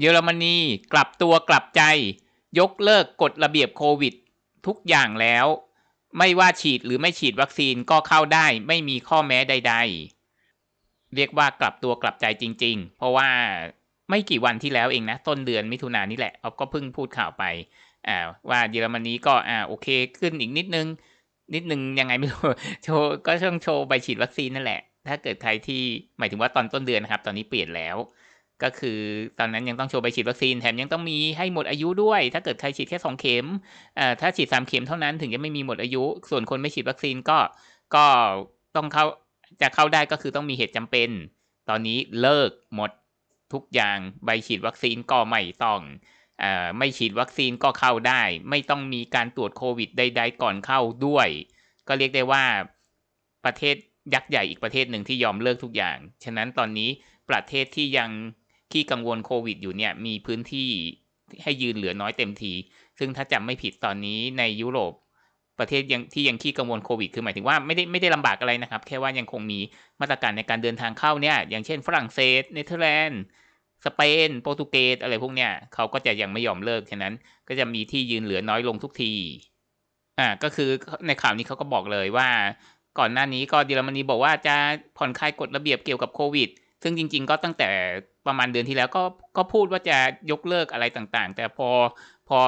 เยอรมนีกลับตัวกลับใจ ยกเลิกกฎระเบียบโควิด ทุกอย่างแล้ว ไม่ว่าฉีดหรือไม่ฉีดวัคซีนก็เข้าได้ไม่มีข้อแม้ใด ๆ เรียกว่ากลับตัวกลับใจจริง ๆ เพราะว่าไม่กี่วันที่แล้วเองนะ ต้นเดือนมิถุนายนนี่แหละเอาก็เพิ่งพูดข่าวไปอ่าว่าเยอรมนีก็อ่าโอเคขึ้นอีกนิดนึง นิดนึงยังไงไม่รู้โชว์ก็ช่องโชว์ใบฉีดวัคซีนนั่นแหละ ถ้าเกิดใครที่หมายถึงว่าตอนต้นเดือนนะครับ ตอนนี้เปลี่ยนแล้ว ก็คือตอนนั้นยังต้องโชว์ใบฉีดวัคซีนแถมยังต้องมีให้หมดอายุด้วย ถ้าเกิดใครฉีดแค่สองเข็มอ่อถ้าฉีดสามเข็มเท่านั้นถึงจะไม่มีหมดอายุ ส่วนคนไม่ฉีดวัคซีนก็ก็ต้องเข้าจะเข้าได้ก็คือต้องมีเหตุจำเป็น ตอนนี้เลิกหมดทุกอย่างใบฉีดวัคซีนก็ไม่ต้องอ่อไม่ฉีดวัคซีนก็เข้าได้ ไม่ต้องมีการตรวจโควิดใด ๆ ก่อนเข้าด้วย ก็เรียกได้ว่าประเทศยักษ์ใหญ่อีกประเทศหนึ่งที่ยอมเลิกทุกอย่าง ฉะนั้นตอนนี้ประเทศที่ยัง ขี้กังวลโควิดอยู่เนี่ยมีพื้นที่ให้ยืนเหลือน้อยเต็มที ซึ่งถ้าจำไม่ผิดตอนนี้ในยุโรปประเทศยังที่ยังขี้กังวลโควิด คือหมายถึงว่าไม่ได้ไม่ได้ลำบากอะไรนะครับ แค่ว่ายังคงมีมาตรการในการเดินทางเข้าเนี่ย อย่างเช่นฝรั่งเศส เนเธอร์แลนด์ สเปน โปรตุเกส อะไรพวกเนี้ยเขาก็จะยังไม่ยอมเลิก ฉะนั้นก็จะมีที่ยืนเหลือน้อยลงทุกที อ่า ก็คือในข่าวนี้เขาก็บอกเลยว่า ก่อนหน้านี้ก็เยอรมนีบอกว่าจะผ่อนคลายกฎระเบียบเกี่ยวกับโควิด ซึ่งจริง ๆ ก็ตั้งแต่ ประมาณเดือนที่แล้วก็ก็พูดว่าจะยกเลิกอะไรต่างๆ แต่พอพอ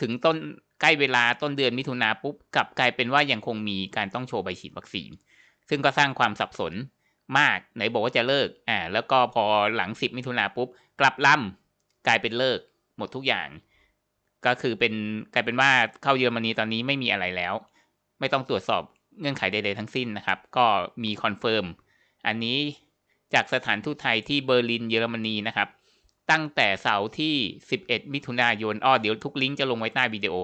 ถึงต้นใกล้เวลาต้นเดือนมิถุนาปุ๊บกลับกลายเป็นว่ายังคงมีการต้องโชว์ใบฉีดวัคซีน ซึ่งก็สร้างความสับสนมากไหนบอกว่าจะเลิกอ่าแล้วก็พอหลังสิบมิถุนาปุ๊บกลับลำกลายเป็นเลิกหมดทุกอย่าง ก็คือเป็นกลายเป็นว่าเข้าเยอรมนีตอนนี้ไม่มีอะไรแล้ว ไม่ต้องตรวจสอบเงื่อนไขใดๆทั้งสิ้นนะครับ ก็มีคอนเฟิร์มอันนี้ จากสถานทูตไทยที่เบอร์ลินเยอรมนีนะครับ ตั้งแต่เสาร์ที่ 11 มิถุนายนอ้อเดี๋ยวทุกลิงก์จะลงไว้ใต้วิดีโอ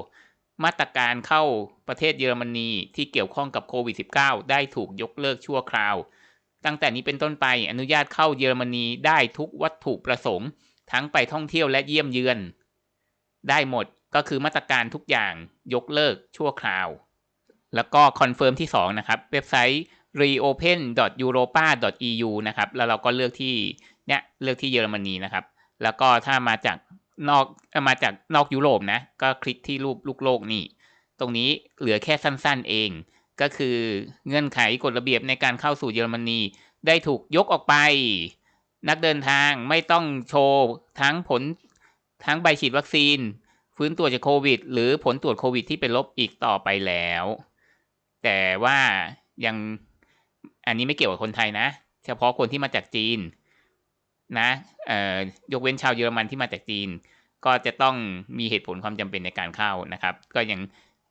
มาตรการเข้าประเทศเยอรมนีที่เกี่ยวข้องกับโควิด -19 ได้ถูกยกเลิกชั่วคราว ตั้งแต่นี้เป็นต้นไปอนุญาตเข้าเยอรมนีได้ทุกวัตถุประสงค์ ทั้งไปท่องเที่ยวและเยี่ยมเยือน ได้หมดก็คือมาตรการทุกอย่างยกเลิกชั่วคราว แล้วก็คอนเฟิร์มที่2นะครับเว็บไซต์ reopen.europa.eu นะครับ แล้วเราก็เลือกที่เนี่ยเลือกที่เยอรมนีนะครับ แล้วก็ถ้ามาจากนอกมาจากนอกยุโรปนะ ก็คลิกที่รูปลูกโลกนี่ ตรงนี้เหลือแค่สั้นๆเอง ก็คือเงื่อนไขกฎระเบียบในการเข้าสู่เยอรมนี ได้ถูกยกออกไป นักเดินทางไม่ต้องโชว์ทั้งผลทั้งใบฉีดวัคซีน ฟื้นตัวจากโควิด หรือผลตรวจโควิดที่เป็นลบอีกต่อไปแล้ว แต่ว่ายัง อันนี้ไม่เกี่ยวกับคนไทยนะ เฉพาะคนที่มาจากจีนนะเอ่อยกเว้นชาวเยอรมันที่มาจากจีน ก็จะต้องมีเหตุผลความจำเป็นในการเข้านะครับ ก็ยัง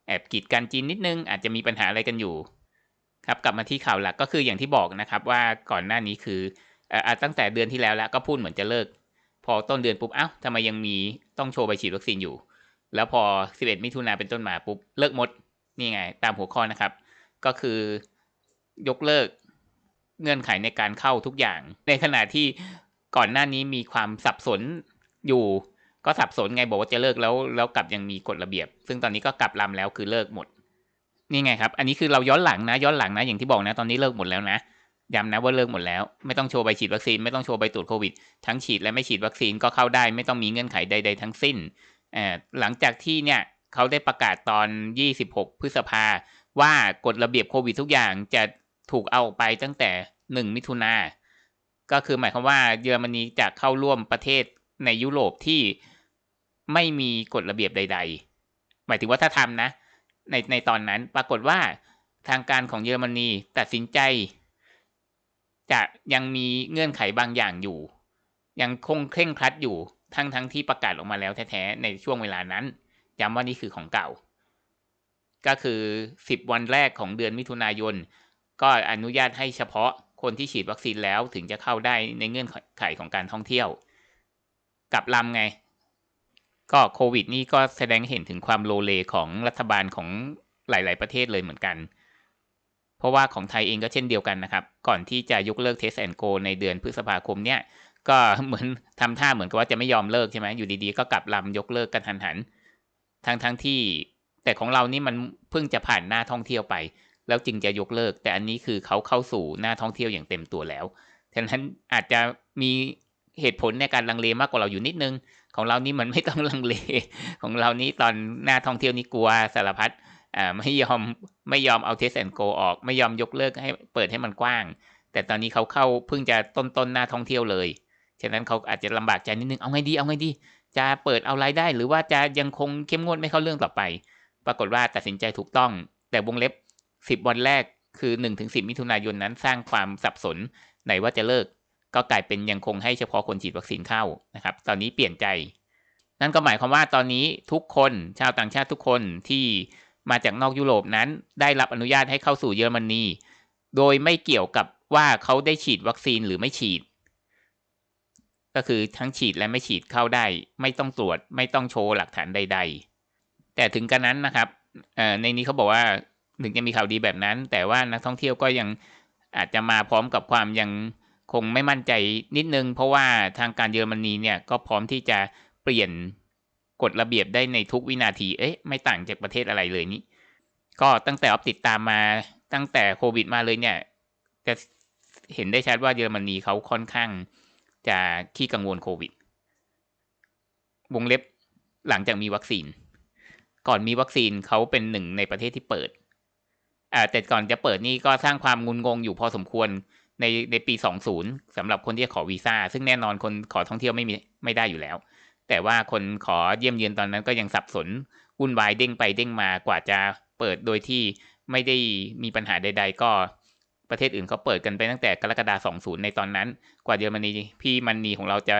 แอบกีดกันจีนนิดนึง อาจจะมีปัญหาอะไรกันอยู่ครับกลับมาที่ข่าวหลักก็คืออย่างที่บอกนะครับว่าก่อนหน้านี้คือเอ่อตั้งแต่เดือนที่แล้วแล้วก็พูดเหมือนจะเลิก พอต้นเดือนปุ๊บเอ้าทำไมยังมีต้องโชว์ใบฉีดวัคซีนอยู่ แล้วพอ 11 มิถุนาเป็นต้นมาปุ๊บเลิกหมดนี่ไง ตามหัวข้อนะครับ ก็คือยกเลิก เงื่อนไขในการเข้าทุกอย่าง ในขณะที่ก่อนหน้านี้มีความสับสนอยู่ก็สับสนไงบอกว่าจะเลิกแล้วแล้วกลับยังมีกฎระเบียบ ซึ่งตอนนี้ก็กลับลำแล้วคือเลิกหมด นี่ไงครับ อันนี้คือเราย้อนหลังนะ ย้อนหลังนะอย่างที่บอกนะตอนนี้เลิกหมดแล้วนะย้ำนะว่าเลิกหมดแล้ว ไม่ต้องโชว์ใบฉีดวัคซีนไม่ต้องโชว์ใบตรวจโควิด ทั้งฉีดและไม่ฉีดวัคซีนก็เข้าได้ ไม่ต้องมีเงื่อนไขใด ๆ ทั้งสิ้นหลังจากที่เนี่ยเขาได้ประกาศตอน 26 พฤษภาว่ากฎระเบียบโควิดทุกอย่างจะ ถูกเอาไปตั้งแต่ 1 มิถุนาก็คือหมายความว่าเยอรมนีจะเข้าร่วมประเทศในยุโรปที่ไม่มีกฎระเบียบใด ๆ หมายถึงว่าถ้าทำนะ ในในตอนนั้นปรากฏว่าทางการของเยอรมนีตัดสินใจ จะยังมีเงื่อนไขบางอย่างอยู่ ยังคงเคร่งครัดอยู่ทั้งทั้งที่ประกาศออกมาแล้วแท้ๆในช่วงเวลานั้นย้ำว่านี่คือของเก่า ก็คือ 10 วันแรกของเดือนมิถุนายน ก็อนุญาตให้เฉพาะคนที่ฉีดวัคซีนแล้วถึงจะเข้าได้ในเงื่อนไขของการท่องเที่ยว กับลำไง ก็โควิดนี่ก็แสดงเห็นถึงความโลเลของรัฐบาลของหลาย ๆ ประเทศเลยเหมือนกัน เพราะว่าของไทยเองก็เช่นเดียวกันนะครับ ก่อนที่จะยกเลิกเทสแอนโกในเดือนพฤษภาคมเนี่ย ก็เหมือนทำท่าเหมือนกับว่าจะไม่ยอมเลิกใช่ไหมอยู่ดี ๆ ก็กลับลำยกเลิกกันทันหันทั้งทั้งที่แต่ของเรานี่มันเพิ่งจะผ่านหน้าท่องเที่ยวไป แล้วจึงจะยกเลิก แต่อันนี้คือเขาเข้าสู่หน้าท่องเที่ยวอย่างเต็มตัวแล้วฉะนั้นอาจจะมีเหตุผลในการลังเลมากกว่าเราอยู่นิดนึง ของเรานี่มันไม่ต้องลังเล ของเรานี้ตอนหน้าท่องเที่ยวนี่กลัวสารพัดอ่าไม่ยอมไม่ยอมเอาเทสแอนโกออก ไม่ยอมยกเลิกให้เปิดให้มันกว้าง แต่ตอนนี้เขาเข้าเพิ่งจะต้นต้นหน้าท่องเที่ยวเลยฉะนั้นเขาอาจจะลำบากใจนิดนึงเอาไงดีเอาไงดี จะเปิดเอารายได้ หรือว่าจะยังคงเข้มงวดไม่เข้าเรื่องต่อไป ปรากฏว่าตัดสินใจถูกต้อง แต่วงเล็บ สิบวันแรกคือ1นถึงสิมิถุนายนนั้นสร้างความสับสนไหนว่าจะเลิก ก็กลายเป็นยังคงให้เฉพาะคนฉีดวัคซีนเข้านะครับ ตอนนี้เปลี่ยนใจ นั่นก็หมายความว่าตอนนี้ทุกคนชาวต่างชาติทุกคนที่มาจากนอกยุโรปนั้น ได้รับอนุญาตให้เข้าสู่เยอรมนี โดยไม่เกี่ยวกับว่าเขาได้ฉีดวัคซีนหรือไม่ฉีด ก็คือทั้งฉีดและไม่ฉีดเข้าได้ ไม่ต้องตรวจไม่ต้องโชว์หลักฐานใด ๆ แต่ถึงกระนั้นนะครับในนี้เขาบอกว่า ถึงจะมีข่าวดีแบบนั้น แต่ว่านักท่องเที่ยวก็ยังอาจจะมาพร้อมกับความยังคงไม่มั่นใจนิดนึง เพราะว่าทางการเยอรมนีเนี่ยก็พร้อมที่จะเปลี่ยนกฎระเบียบได้ในทุกวินาที เอ๊ะ ไม่ต่างจากประเทศอะไรเลยนี่ก็ตั้งแต่ออฟติดตามมาตั้งแต่โควิดมาเลยเนี่ย จะเห็นได้ชัดว่าเยอรมนีเขาค่อนข้างจะขี้กังวลโควิด วงเล็บหลังจากมีวัคซีน ก่อนมีวัคซีนเขาเป็นหนึ่งในประเทศที่เปิด แต่ก่อนจะเปิดนี่ก็สร้างความงุนงงอยู่พอสมควรในในปี 20สำหรับคนที่ขอวีซ่า ซึ่งแน่นอนคนขอท่องเที่ยวไม่มีไม่ได้อยู่แล้ว แต่ว่าคนขอเยี่ยมเยือนตอนนั้นก็ยังสับสนวุ่นวายเด้งไปเด้งมากว่าจะเปิดโดยที่ไม่ได้มีปัญหาใด ๆ ก็ประเทศอื่นเขาเปิดกันไปตั้งแต่กรกฎาคม20 ในตอนนั้น กว่าเยอรมนีพี่มันนีของเราจะ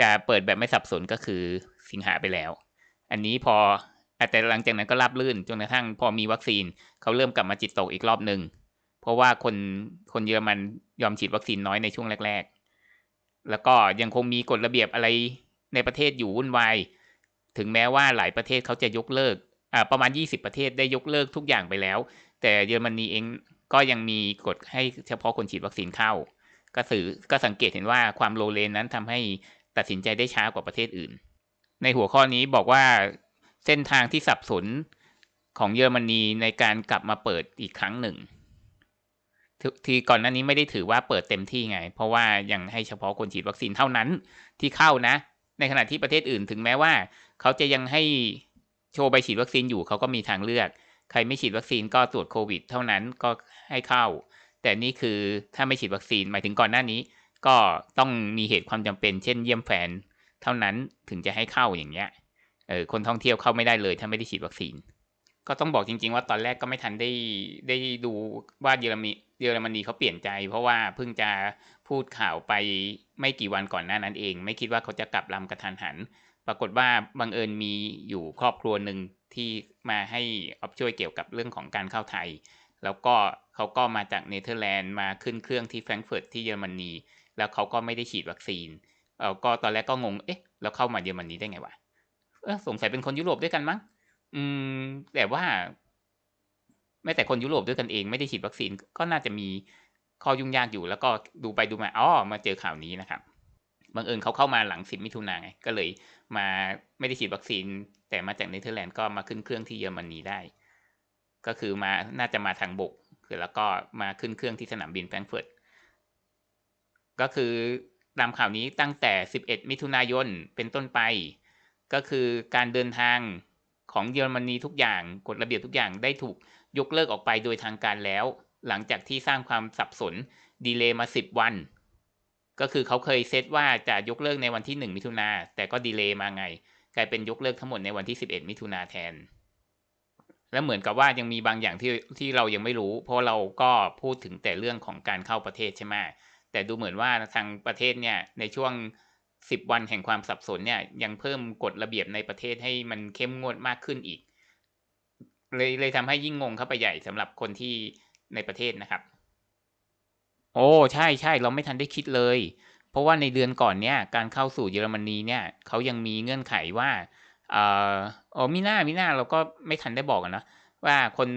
จะเปิดแบบไม่สับสนก็คือสิงหาไปแล้ว อันนี้พอ แต่หลังจากนั้นก็ราบลื่นจนกระทั่งพอมีวัคซีนเขาเริ่มกลับมาจิตตกอีกรอบหนึ่งเพราะว่าคนคนเยอรมันยอมฉีดวัคซีนน้อยในช่วงแรก ๆ แล้วก็ยังคงมีกฎระเบียบอะไรในประเทศอยู่วุ่นวายถึงแม้ว่าหลายประเทศเขาจะยกเลิกอ่าประมาณ 20 ประเทศได้ยกเลิกทุกอย่างไปแล้ว แต่เยอรมนีเองก็ยังมีกฎให้เฉพาะคนฉีดวัคซีนเข้า ก็สื่อก็สังเกตเห็นว่าความโลเลนนั้นทำให้ตัดสินใจได้ช้ากว่าประเทศอื่น ในหัวข้อนี้บอกว่า เส้นทางที่สับสนของเยอรมนีในการกลับมาเปิดอีกครั้งหนึ่ง ทีก่อนหน้านี้ไม่ได้ถือว่าเปิดเต็มที่ไง เพราะว่ายังให้เฉพาะคนฉีดวัคซีนเท่านั้นที่เข้านะ ในขณะที่ประเทศอื่นถึงแม้ว่า เขาจะยังให้โชว์ใบฉีดวัคซีนอยู่เขาก็มีทางเลือก ใครไม่ฉีดวัคซีนก็ตรวจโควิด เท่านั้นก็ให้เข้า แต่นี่คือถ้าไม่ฉีดวัคซีนหมายถึงก่อนหน้านี้ ก็ต้องมีเหตุความจำเป็น เช่น เยี่ยมแฟนเท่านั้นถึงจะให้เข้าอย่างเงี้ย เออคนท่องเที่ยวเข้าไม่ได้เลย ถ้าไม่ได้ฉีดวัคซีน ก็ต้องบอกจริง ๆ ว่าตอนแรกก็ไม่ทันได้ได้ดูว่าเยอรมนีเยอรมนีเขาเปลี่ยนใจ เพราะว่าเพิ่งจะพูดข่าวไปไม่กี่วันก่อนหน้านั้นเอง ไม่คิดว่าเขาจะกลับลำกระทันหัน ปรากฏว่าบังเอิญมีอยู่ครอบครัวหนึ่งที่มาให้ออฟช่วยเกี่ยวกับเรื่องของการเข้าไทย แล้วก็เขาก็มาจากเนเธอร์แลนด์มาขึ้นเครื่องที่แฟรงก์เฟิร์ตที่เยอรมนี แล้วเขาก็ไม่ได้ฉีดวัคซีนเออก็ตอนแรกก็งงเอ๊ะแล้วเข้ามาเยอรมนีได้ไงวะ เออสงสัยเป็นคนยุโรปด้วยกันมั้งอืม แต่ว่าแม้แต่คนยุโรปด้วยกันเองไม่ได้ฉีดวัคซีนก็น่าจะมีข้อยุ่งยากอยู่ แล้วก็ดูไปดูมาอ๋อมาเจอข่าวนี้นะครับบังเอิญเขาเข้ามาหลังสิบมิถุนาไงก็เลยมาไม่ได้ฉีดวัคซีน แต่มาจากเนเธอร์แลนด์ก็มาขึ้นเครื่องที่เยอรมนีได้ ก็คือมาน่าจะมาทางบกคือแล้วก็มาขึ้นเครื่องที่สนามบินแฟรงก์เฟิร์ตก็คือตามข่าวนี้ตั้งแต่ 11 มิถุนายนเป็นต้นไป ก็คือการเดินทางของเยอรมนีทุกอย่างกฎระเบียบทุกอย่างได้ถูกยกเลิกออกไปโดยทางการแล้ว หลังจากที่สร้างความสับสนดีเลย์มา 10 วัน ก็คือเขาเคยเซตว่าจะยกเลิกในวันที่ 1 มิถุนาแต่ก็ดีเลย์มาไง กลายเป็นยกเลิกทั้งหมดในวันที่ 11 มิถุนาแทน และเหมือนกับว่ายังมีบางอย่างที่ที่เรายังไม่รู้ เพราะเราก็พูดถึงแต่เรื่องของการเข้าประเทศใช่ไหมแต่ดูเหมือนว่าทางประเทศเนี่ยในช่วง สิบวันแห่งความสับสนเนี่ยยังเพิ่มกฎระเบียบในประเทศให้มันเข้มงวดมากขึ้นอีก เลยเลยทำให้ยิ่งงงเข้าไปใหญ่สำหรับคนที่ในประเทศนะครับ โอ้ใช่ใช่เราไม่ทันได้คิดเลย เพราะว่าในเดือนก่อนเนี่ยการเข้าสู่เยอรมนีเนี่ยเขายังมีเงื่อนไขว่าเอ่ออ๋อมีหน้ามีหน้าเราก็ไม่ทันได้บอกนะว่าคน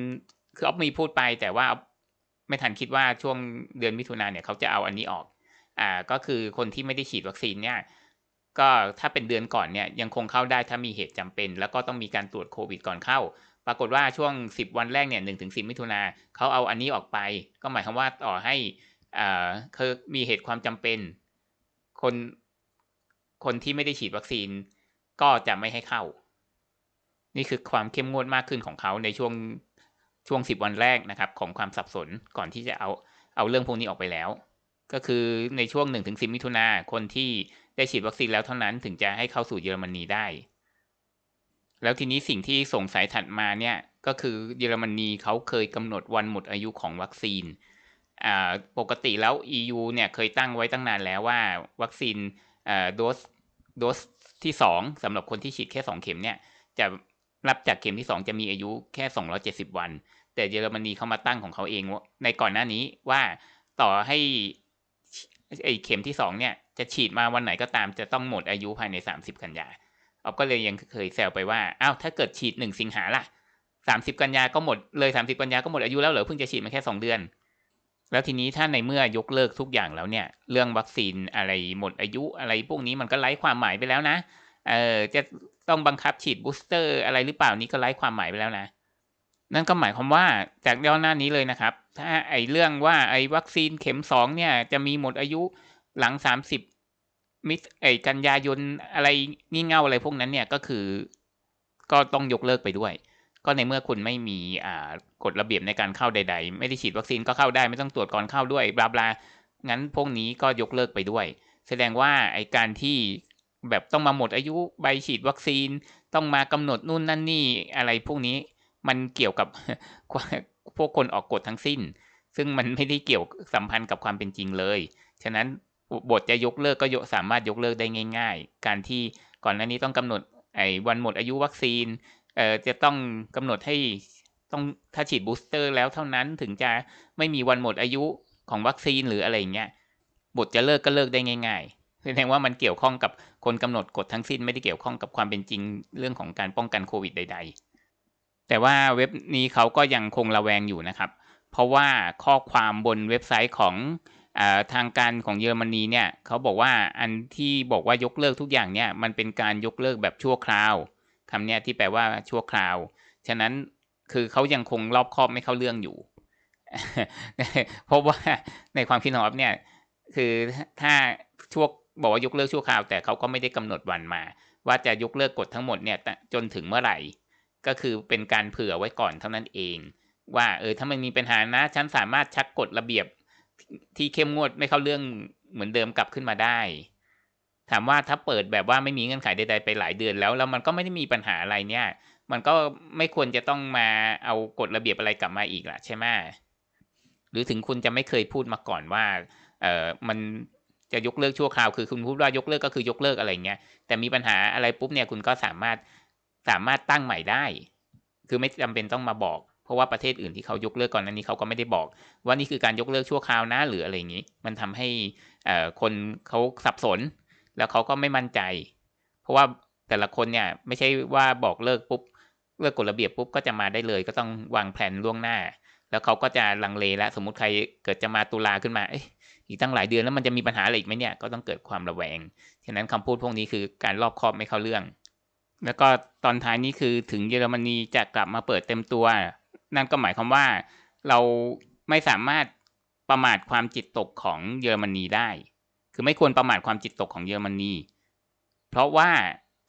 คือออฟมีพูดไปแต่ว่าไม่ทันคิดว่าช่วงเดือนมิถุนาเนี่ยเขาจะเอาอันนี้ออก อ่าก็คือคนที่ไม่ได้ฉีดวัคซีนเนี่ยก็ถ้าเป็นเดือนก่อนเนี่ยยังคงเข้าได้ถ้ามีเหตุจำเป็น แล้วก็ต้องมีการตรวจโควิดก่อนเข้า ปรากฏว่าช่วง 10 วันแรกเนี่ยหนึ่งถึงสิมิถุนาเขาเอาอันนี้ออกไป ก็หมายความว่าต่อให้อ่าคือมีเหตุความจำเป็น คนคนที่ไม่ได้ฉีดวัคซีนก็จะไม่ให้เข้า นี่คือความเข้มงวดมากขึ้นของเขาในช่วงช่วงสิบวันแรกนะครับ ของความสับสนก่อนที่จะเอาเอาเรื่องพวกนี้ออกไปแล้ว ก็คือในช่วงหนึ่งถึงสิบมิถุนาคนที่ได้ฉีดวัคซีนแล้วเท่านั้นถึงจะให้เข้าสู่เยอรมนีได้ แล้วทีนี้สิ่งที่สงสัยถัดมาเนี่ยก็คือเยอรมนีเขาเคยกำหนดวันหมดอายุของวัคซีน ปกติแล้ว EU เนี่ยเคยตั้งไว้ตั้งนานแล้วว่าวัคซีนโดสโดสที่สองสำหรับคนที่ฉีดแค่สองเข็มเนี่ยจะรับจากเข็มที่สองจะมีอายุแค่สองร้อเจ็ดสิบวัน แต่เยอรมนีเขามาตั้งของเขาเองในก่อนหน้านี้ว่าต่อให้ ไอเข็มที่สองเนี่ยจะฉีดมาวันไหนก็ตามจะต้องหมดอายุภายในสามสิบกันยาเอาก็เลยยังเคยแซวไปว่าอ้าวถ้าเกิดฉีดหนึ่งสิงหาล่ะสามสิบกันยาก็หมดเลยสามสิบกันยาก็หมดอายุแล้วเหรอเพิ่งจะฉีดมาแค่สองเดือน แล้วทีนี้ถ้าในเมื่อยกเลิกทุกอย่างแล้วเนี่ย เรื่องวัคซีนอะไรหมดอายุอะไรพวกนี้มันก็ไร้ความหมายไปแล้วนะเออจะต้องบังคับฉีดบูสเตอร์อะไรหรือเปล่านี้ก็ไร้ความหมายไปแล้วนะ นั่นก็หมายความว่าจากย้อนหน้านี้เลยนะครับ ถ้าไอเรื่องว่าไอวัคซีนเข็มสองเนี่ย จะมีหมดอายุหลังสามสิบมิไอกันยายนอะไรงี่เง่าอะไรพวกนั้นเนี่ยก็คือ ก็ต้องยกเลิกไปด้วย ก็ในเมื่อคุณไม่มีอ่ากฎระเบียบในการเข้าใด ๆ ไม่ได้ฉีดวัคซีนก็เข้าได้ไม่ต้องตรวจก่อนเข้าด้วยบลาบลางั้นพวกนี้ก็ยกเลิกไปด้วย แสดงว่าไอการที่แบบต้องมาหมดอายุใบฉีดวัคซีนต้องมากำหนดนู่นนั่นนี่อะไรพวกนี้มันเกี่ยวกับ พวกคนออกกฎทั้งสิ้น ซึ่งมันไม่ได้เกี่ยวสัมพันธ์กับความเป็นจริงเลย ฉะนั้นบทจะยกเลิกก็สามารถยกเลิกได้ง่าย ๆ การที่ก่อนหน้านี้ต้องกำหนดไอ้วันหมดอายุวัคซีนเอ่อจะต้องกำหนดให้ต้องถ้าฉีดบูสเตอร์แล้วเท่านั้นถึงจะไม่มีวันหมดอายุของวัคซีนหรืออะไรเงี้ยบทจะเลิกก็เลิกได้ง่ายๆแสดงว่ามันเกี่ยวข้องกับคนกำหนดกฎทั้งสิ้นไม่ได้เกี่ยวข้องกับความเป็นจริงเรื่องของการป้องกันโควิดใด ๆ แต่ว่าเว็บนี้เขาก็ยังคงระแวงอยู่นะครับ เพราะว่าข้อความบนเว็บไซต์ของอทางการของเยอรมนีเนี่ยเขาบอกว่าอันที่บอกว่ายกเลิกทุกอย่างเนี่ยมันเป็นการยกเลิกแบบชั่วคราวคำนี้ที่แปลว่าชั่วคราว ฉะนั้นคือเขายังคงรอบคอบไม่เข้าเรื่องอยู่ เพราะว่าในความคิดของอ๊อฟเนี่ยคือถ้าชั่วบอกว่ายกเลิกชั่วคราว แต่เขาก็ไม่ได้กำหนดวันมา ว่าจะยกเลิกกฎทั้งหมดเนี่ยจนถึงเมื่อไหร่ ก็คือเป็นการเผื่อไว้ก่อนเท่านั้นเอง ว่าเออถ้ามันมีปัญหานะ ฉันสามารถชักกฎระเบียบที่เข้มงวดไม่เข้าเรื่องเหมือนเดิมกลับขึ้นมาได้ ถามว่าถ้าเปิดแบบว่าไม่มีเงื่อนไขใดๆไปหลายเดือนแล้วแล้วมันก็ไม่ได้มีปัญหาอะไรเนี่ย มันก็ไม่ควรจะต้องมาเอากฎระเบียบอะไรกลับมาอีกล่ะใช่ไหมหรือถึงคุณจะไม่เคยพูดมาก่อนว่าเออมันจะยกเลิกชั่วคราวคือคุณพูดว่ายกเลิกก็คือยกเลิกอะไรเงี้ยแต่มีปัญหาอะไรปุ๊บเนี่ยคุณก็สามารถ สามารถตั้งใหม่ได้ คือไม่จำเป็นต้องมาบอก เพราะว่าประเทศอื่นที่เขายกเลิกก่อนนั้นนี้เขาก็ไม่ได้บอก ว่านี่คือการยกเลิกชั่วคราวนะหรืออะไรอย่างนี้ มันทำให้คนเขาสับสน แล้วเขาก็ไม่มั่นใจ เพราะว่าแต่ละคนเนี่ยไม่ใช่ว่าบอกเลิกปุ๊บเลิกกฎระเบียบปุ๊บก็จะมาได้เลย ก็ต้องวางแผนล่วงหน้า แล้วเขาก็จะลังเลแล้วสมมติใครเกิดจะมาตุลาขึ้นมาออีกตั้งหลายเดือนแล้วมันจะมีปัญหาอะไรอีกไหมเนี่ยก็ต้องเกิดความระแวง ฉะนั้นคำพูดพวกนี้คือการรอบคอบไม่เข้าเรื่อง แล้วก็ตอนท้ายนี้คือถึงเยอรมนีจะกลับมาเปิดเต็มตัว นั่นก็หมายความว่าเราไม่สามารถประมาทความจิตตกของเยอรมนีได้ คือไม่ควรประมาทความจิตตกของเยอรมนี เพราะว่า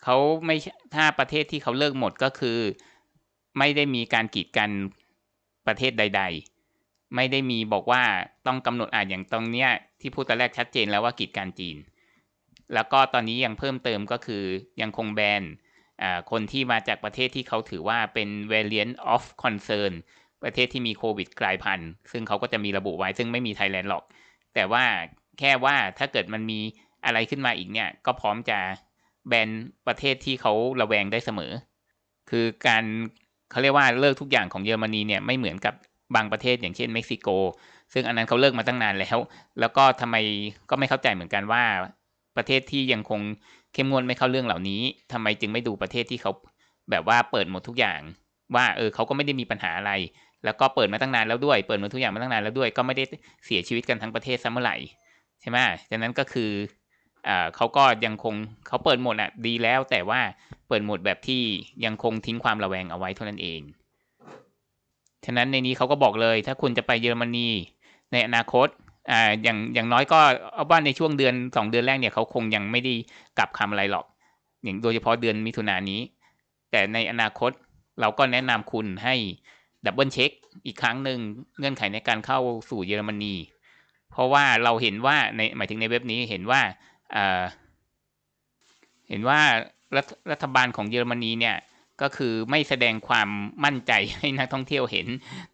เขาไม่ถ้าประเทศที่เขาเลิกหมดก็คือ ไม่ได้มีการกีดกันประเทศใด ๆ ไม่ได้มีบอกว่าต้องกำหนดอ่านอย่างตรงเนี้ยที่พูดตอนแรกชัดเจนแล้วว่ากีดกันจีน แล้วก็ตอนนี้ยังเพิ่มเติมก็คือยังคงแบน คนที่มาจากประเทศที่เขาถือว่าเป็น variant of concern ประเทศที่มีโควิดกลายพันธุ์ ซึ่งเขาก็จะมีระบุไว้ ซึ่งไม่มีไทยแลนด์หรอก แต่ว่าแค่ว่าถ้าเกิดมันมีอะไรขึ้นมาอีกเนี่ย ก็พร้อมจะแบนประเทศที่เขาระแวงได้เสมอ คือการเขาเรียกว่าเลิกทุกอย่างของเยอรมนีเนี่ยไม่เหมือนกับบางประเทศอย่างเช่นเม็กซิโก ซึ่งอันนั้นเขาเลิกมาตั้งนานแล้ว แล้วก็ทำไมก็ไม่เข้าใจเหมือนกันว่าประเทศที่ยังคง เข้มงวดไม่เข้าเรื่องเหล่านี้ทำไมจึงไม่ดูประเทศที่เขาแบบว่าเปิดหมดทุกอย่าง ว่าเออเขาก็ไม่ได้มีปัญหาอะไร แล้วก็เปิดมาตั้งนานแล้วด้วย เปิดมาทุกอย่างมาตั้งนานแล้วด้วย ก็ไม่ได้เสียชีวิตกันทั้งประเทศซะเมื่อไหร่ใช่ไหมดังนั้นก็คืออ่าเขาก็ยังคงเขาเปิดหมดอะดีแล้ว แต่ว่าเปิดหมดแบบที่ยังคงทิ้งความระแวงเอาไว้เท่านั้นเองฉะนั้นในนี้เขาก็บอกเลย ถ้าคุณจะไปเยอรมนีในอนาคต อ่าอย่างอย่างน้อยก็เอาว่าในช่วงเดือนสองเดือนแรกเนี่ยเขาคงยังไม่ได้กลับคำอะไรหรอก อย่างโดยเฉพาะเดือนมิถุนายนนี้ แต่ในอนาคตเราก็แนะนำคุณให้ดับเบิลเช็คอีกครั้งหนึ่งเงื่อนไขในการเข้าสู่เยอรมนี เพราะว่าเราเห็นว่าในหมายถึงในเว็บนี้เห็นว่าอ่าเห็นว่ารัฐรัฐบาลของเยอรมนีเนี่ยก็คือไม่แสดงความมั่นใจให้นักท่องเที่ยวเห็น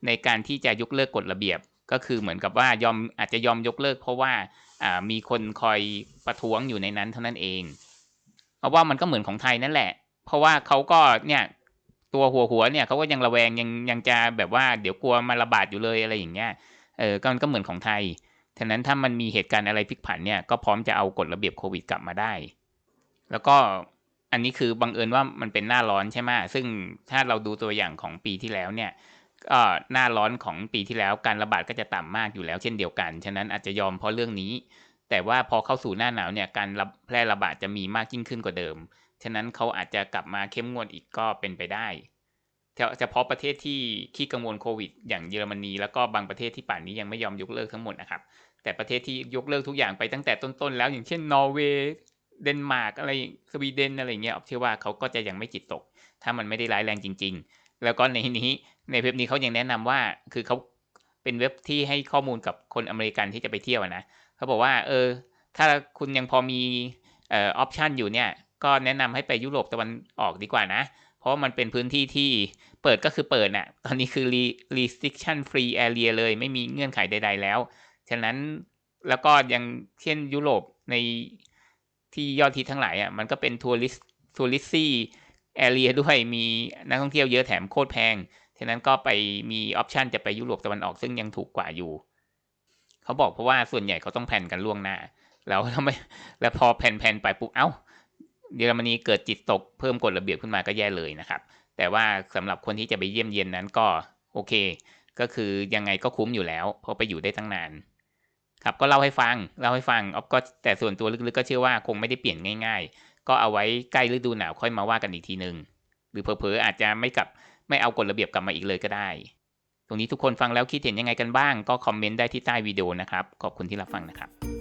ในการที่จะยกเลิกกฎระเบียบ ก็คือเหมือนกับว่ายอมอาจจะยอมยกเลิก เพราะว่าอ่ามีคนคอยประท้วงอยู่ในนั้นเท่านั้นเองเพราะว่ามันก็เหมือนของไทยนั่นแหละ เพราะว่าเขาก็เนี่ยตัวหัวหัวเนี่ยเขาก็ยังระแวงยังยังจะแบบว่าเดี๋ยวกลัวมาระบาดอยู่เลยอะไรอย่างเงี้ยเออก็มันก็เหมือนของไทยฉะนั้นถ้ามันมีเหตุการณ์อะไรพลิกผันเนี่ยก็พร้อมจะเอากฎระเบียบโควิดกลับมาได้ แล้วก็อันนี้คือบังเอิญว่ามันเป็นหน้าร้อนใช่ไหมซึ่งถ้าเราดูตัวอย่างของปีที่แล้วเนี่ย หน้าร้อนของปีที่แล้วการระบาดก็จะต่ำมากอยู่แล้วเช่นเดียวกัน ฉะนั้นอาจจะยอมเพราะเรื่องนี้ แต่ว่าพอเข้าสู่หน้าหนาวเนี่ยการแพร่ระบาดจะมีมากยิ่งขึ้นกว่าเดิม ฉะนั้นเขาอาจจะกลับมาเข้มงวดอีกก็เป็นไปได้เฉพาะประเทศที่ขี้กังวลโควิด อย่างเยอรมนีแล้วก็บางประเทศที่ป่านนี้ยังไม่ยอมยกเลิกทั้งหมดนะครับ แต่ประเทศที่ยกเลิกทุกอย่างไปตั้งแต่ต้นๆแล้ว อย่างเช่นนอร์เวย์เดนมาร์กอะไรสวีเดนอะไรเงี้ยเชื่อว่าเขาก็จะยังไม่จิตตก ถ้ามันไม่ได้ร้ายแรงจริง ๆ แล้วก็ในนี้ในเว็บนี้เขายังแนะนำว่าคือเขาเป็นเว็บที่ให้ข้อมูลกับคนอเมริกันที่จะไปเที่ยวนะเขาบอกว่าเออถ้าคุณยังพอมีออปชันอยู่เนี่ยก็แนะนำให้ไปยุโรปตะวันออกดีกว่านะ เพราะมันเป็นพื้นที่ที่เปิดก็คือเปิดน่ะตอนนี้คือ restriction free area เลยไม่มีเงื่อนไขใด ๆ แล้ว ฉะนั้นแล้วก็ยังเช่นยุโรปในที่ยอดทิศทั้งหลายอะมันก็เป็นทัวริสทัวริสซี่ แอเรียด้วยมีนักท่องเที่ยวเยอะแถมโคตรแพงฉะนั้นก็ไปมีออปชันจะไปยุโรปตะวันออกซึ่งยังถูกกว่าอยู่เขาบอกเพราะว่าส่วนใหญ่เขาต้องแผนกันล่วงหน้า แล้วทำไมแล้วพอแผนๆไปปุ๊บเอ้าเยอรมนีเกิดจิตตกเพิ่มกฎระเบียบขึ้นมาก็แย่เลยนะครับ แต่ว่าสำหรับคนที่จะไปเยี่ยมเยียนนั้นก็โอเค ก็คือยังไงก็คุ้มอยู่แล้ว เพราะไปอยู่ได้ตั้งนาน ครับก็เล่าให้ฟังเล่าให้ฟังออฟก็แต่ส่วนตัวลึกๆก็เชื่อว่าคงไม่ได้เปลี่ยนง่าย ๆ ก็เอาไว้ใกล้ฤดูหนาวค่อยมาว่ากันอีกทีหนึ่งหรือเผลอๆอาจจะไม่กลับไม่เอากฎระเบียบกลับมาอีกเลยก็ได้ ตรงนี้ทุกคนฟังแล้วคิดเห็นยังไงกันบ้าง ก็คอมเมนต์ได้ที่ใต้วิดีโอนะครับ ขอบคุณที่รับฟังนะครับ